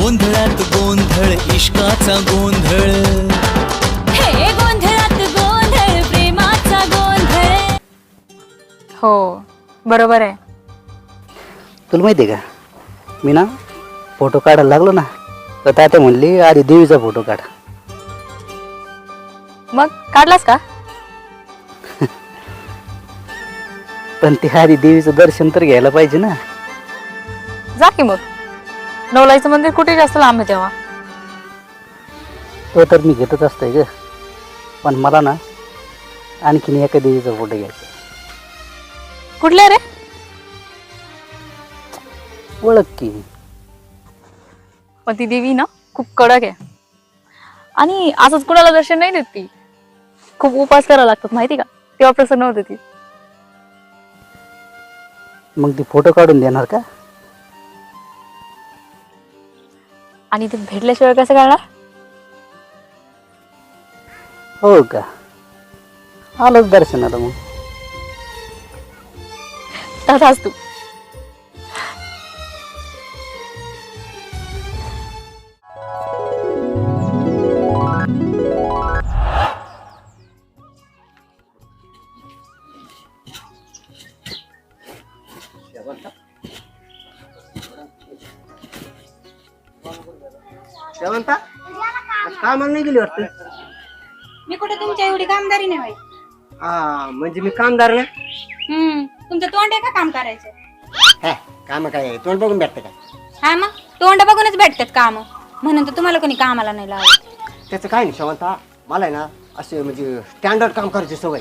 गोंधळात गोंधळ इश्काचा गोंधळ. हे गोंधळात गोंधळ प्रेमाचा गोंधळ. हो बरोबर आहे. तुला माहिती आहे का? मी ना फोटो काढायला लागलो ना तर तात्या म्हणली आधी देवीचा फोटो काढ. मग काढलास का? पण ते आधी देवीचं दर्शन तर घ्यायला पाहिजे ना. जा की मग. नवलाईचं मंदिर कुठे जास्त लांब आहे तेव्हा? तो तर मी घेतच असतोय ग. पण मला ना आणखीन एका देवीचा फोटो घ्यायचा कुठले रे? ओळख की. पण ती देवी ना खूप कडक आहे. आणि असंच कुणाला दर्शन नाही देत ती. खूप उपास करायला लागतात माहिती का? तेव्हा प्रसन्न होते ती. मग ती फोटो काढून देणार का? आणि ते भेटल्याशिवाय कसं काढणार हो का? आलोच दर्शनाला मग. तसाच तू. कामाला नाही गेली वाटतं? मी कुठे तुमच्या एवढी कामदारी नाही हा म्हणजे मी कामदार ना? हम्म तुमचं तोंड आहे का काम करायचं? हे काम काय आहे? तोंड बघून भेटतं काय हा मग तोंड बघूनच भेटतात काम. म्हणून तर तुम्हाला कोणी कामाला नाही लावत. त्याचं काय नाही शेवंता मला आहे ना असे म्हणजे स्टँडर्ड काम करायची सवय.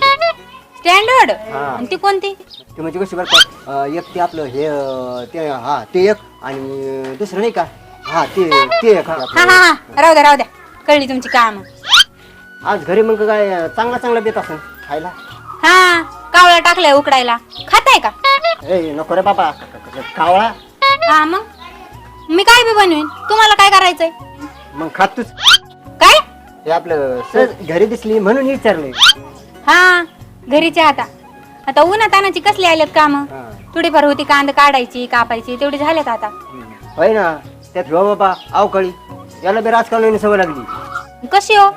स्टँडर्ड हा. आणि ती कोणती? ते म्हणजे कशी बरं का अं, एक ते आपलं हे अं, ते हा ते एक आणि दुसरं नाही का? हा ते ते एक. हा आपलं. हा हा. राहू द्या राहू द्या. कळली तुमची काम. आज घरी मग काय चांगला चांगला देत असं खायला? हा कावळा टाकलाय उकडायला. खाताय का? ए नको रे बाबा. क- क- क- कावळा? हा मग? मी काय बी बनवीन? तुम्हाला काय करायचंय? मग खात तूच. काय? हे आपलं सहज घरी दिसली म्हणून विचारले. हा घरीचे आता. आता उन्हा तानाची कसली आल्यात काम? हा. थोडीफार होती कांद काढायची कापायची तेवढी झाल्यात आता. होय ना? त्यात हो बाबा अवकाळी याला बी राजकारणाने सवय लागली. कशी हो?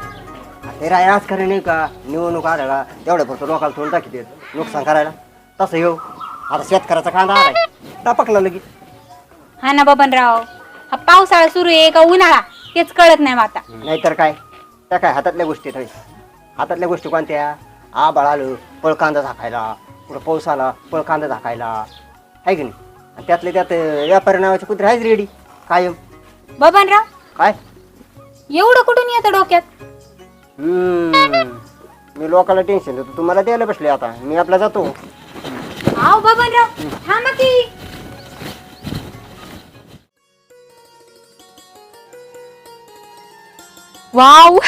ते राय राजकारण नाही का? निवडणूक आढळा तेवढ्या पुरतं लोकांना तोंड टाकी देत नुकसान करायला. तसं येऊ. आता शेतकऱ्याचा कांदा आलाय. टापकला लगेच. हा ना बबनराव. हा पावसाळा सुरू आहे का उन्हाळा? तेच कळत नाही मग आता नाहीतर काय? त्या काय हातातल्या गोष्टी आहेत. हातातल्या गोष्टी कोणत्या? आबाळ आलं पळ कांदा झाकायला. पुढं पाऊस आला पळ कांदा झाकायला. आहे की नाही? आणि त्यातले त्यात अं, व्यापारी नावाचे कुत्रे आहेच रेडी. कायम. बबनराव? काय? एवढं कुठून येतं डोक्यात? हम्म. मी लोकांना टेन्शन देतो. तुम्हाला द्यायला बसले आता. मी आपला जातो. आव बबनराव थांबा की. वाव.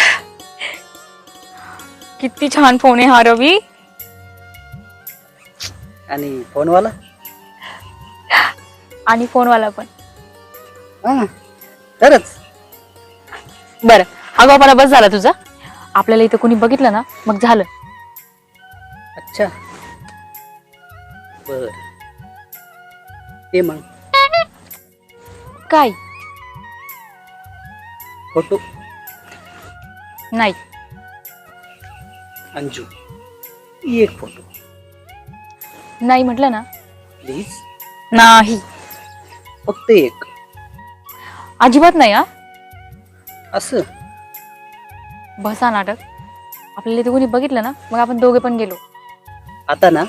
किती छान फोन आहे हा रवी. आणि फोनवाला? आणि फोनवाला पण. हा. खरंच? बरं. अगं मला बस झाला तुझा. आपल्याला इथं कोणी बघितलं ना मग झालं. अच्छा. बर. ते मग. काय? फोटो. नाही. अंजू एक फोटो. नाही म्हटलं ना. प्लीज. नाही. फक्त एक. अजिबात नाही हा? असं? बसा नाटक. आपल्याला इथे कोणी बघितलं ना मग आपण दोघे पण गेलो. आता ना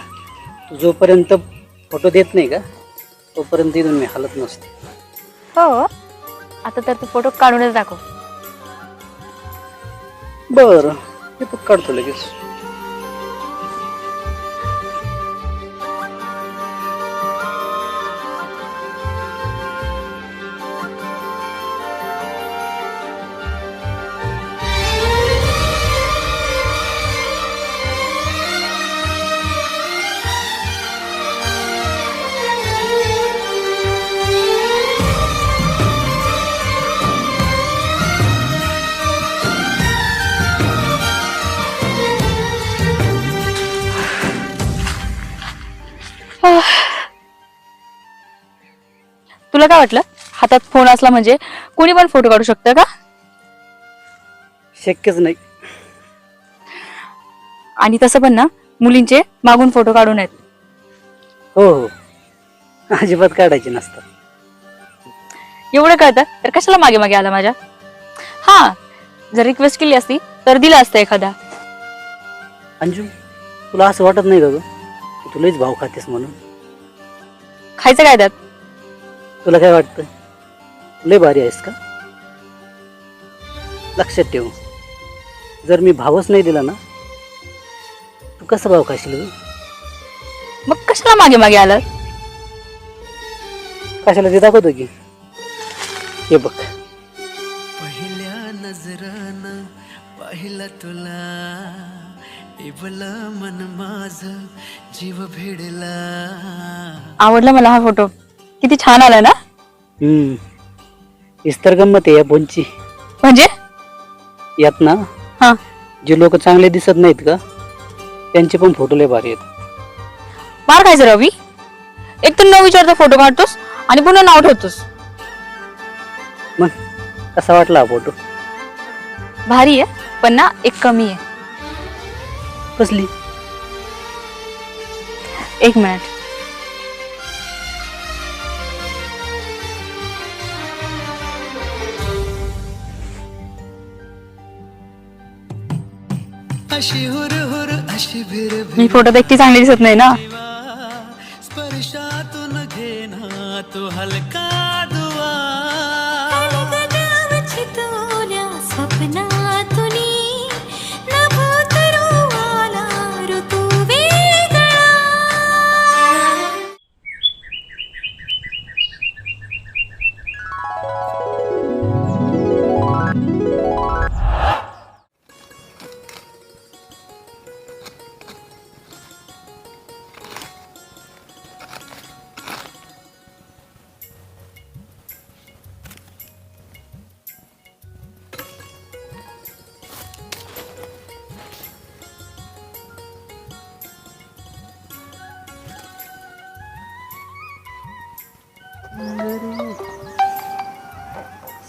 तू जोपर्यंत फोटो देत नाही का तोपर्यंत इथून मी हालत नसते. हो. आता तर तू फोटो काढूनच दाखव. बरं पण काढतो लगेच. तुला काय वाटलं? हातात फोन असला म्हणजे कोणी पण फोटो काढू शकतं का? शक्यच नाही. आणि तसं पण ना मुलींचे मागून फोटो काढू नयेत. हो हो. अजिबात काढायची नसतं एवढं कळतं? तर कशाला मागे मागे आला माझ्या? हा जर रिक्वेस्ट केली असती तर दिला असतं एखादा. अंजू तुला असं वाटत नाही का ग? की तू लईच भाव खातेस म्हणून. खायचं काय त्यात? तुला काय वाटतं लय भारी आहेस का? लक्षात ठेव. जर मी भावच नाही दिला ना तू कसं भाव खाशील मग कशाला मागे मागे आलं कशाला ते दाखवतो की. हे बघ. पहिल्या नजरानं पाहिला तुला. इवला मन माझ जीव भेडला. आवडला मला हा फोटो किती छान आला ना? हम्म. इस्तर गंमत आहे या फोनची म्हणजे? यात ना हा. जे लोक चांगले दिसत नाहीत का त्यांचे पण फोटो लय भारी आहेत. मार खायचं रवी एक तर न विचारता फोटो काढतोस आणि पुन्हा नाव ठेवतोस. मग कसा वाटला हा फोटो भारी आहे पण ना एक कमी आहे. कसली? एक मिनिट अशी हुर हुर अशी भिर मी एकटी चांगली दिसत नाही ना?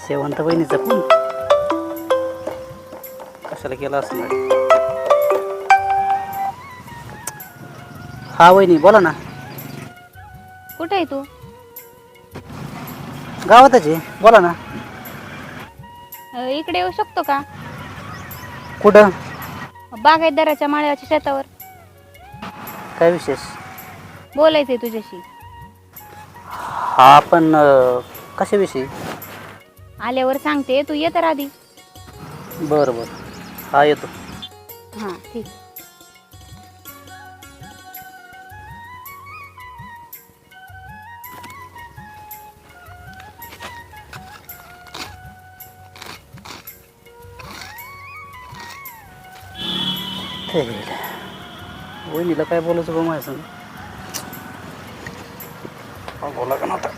शेवंत बहिणीचा फोन. कशाला केला असं हा वहिनी बोला ना. कुठे आहे तू? गावातच आहे. बोला ना. अ, इकडे येऊ शकतो का? कुठं? बागायतदाराच्या माळ्याच्या शेतावर. काय विशेष? बोलायचंय तुझ्याशी. हा पण अं, कशाविषयी? आल्यावर सांगते. तू ये तर आधी. बरं बरं. हा येतो. हां ठीक. ते वहिनीला काय बोलायचं बघ माझ्या संग बोला का नव्हता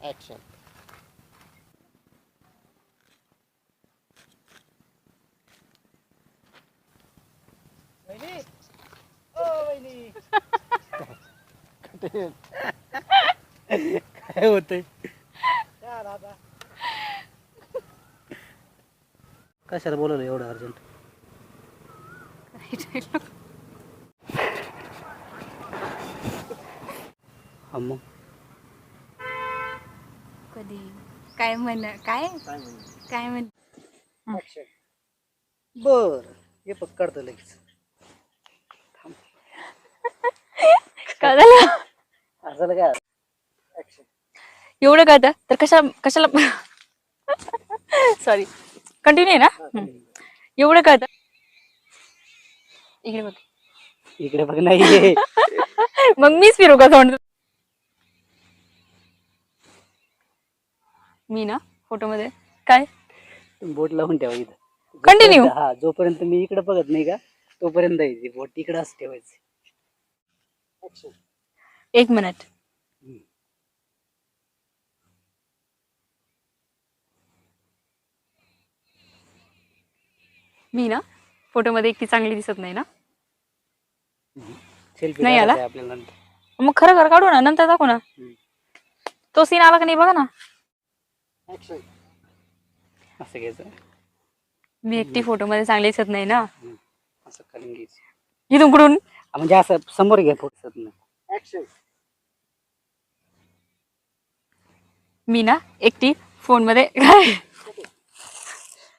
ऍक्शन काय होतंय? कशाला बोलवलं एवढं अर्जंट? हा मग? कधी काय म्हण काय? काय म्हण? बर. हे पक काढतो लगेच. काय झालं असं काय एवढं कळतं? तर कशा कशाला? सॉरी कंटिन्यू आहे ना. एवढं कळतं? इकडे बघ. इकडे बघ नाही. मग मीच फिरू का तोंड? मी ना फोटो मध्ये काय? बोट लावून ठेवा इथं. जोपर्यंत- हा जोपर्यंत मी इकडे बघत नाही का तोपर्यंत ती बोट इकडे असं ठेवायची. एक मिनिट मी ना फोटो मध्ये इतकी चांगली दिसत नाही ना. नाही आला? मग खरं खरं काढू ना नंतर दाखवू ना. तो सीन आला का नाही बघा ना. असं घ्यायचं. मी एकटी फोटो मध्ये चांगली दिसत नाही ना. असं खाली घ्यायचं. इथून कुठून म्हणजे असं समोर घ्या फुटत नाही मी ना एकटी फोनमध्ये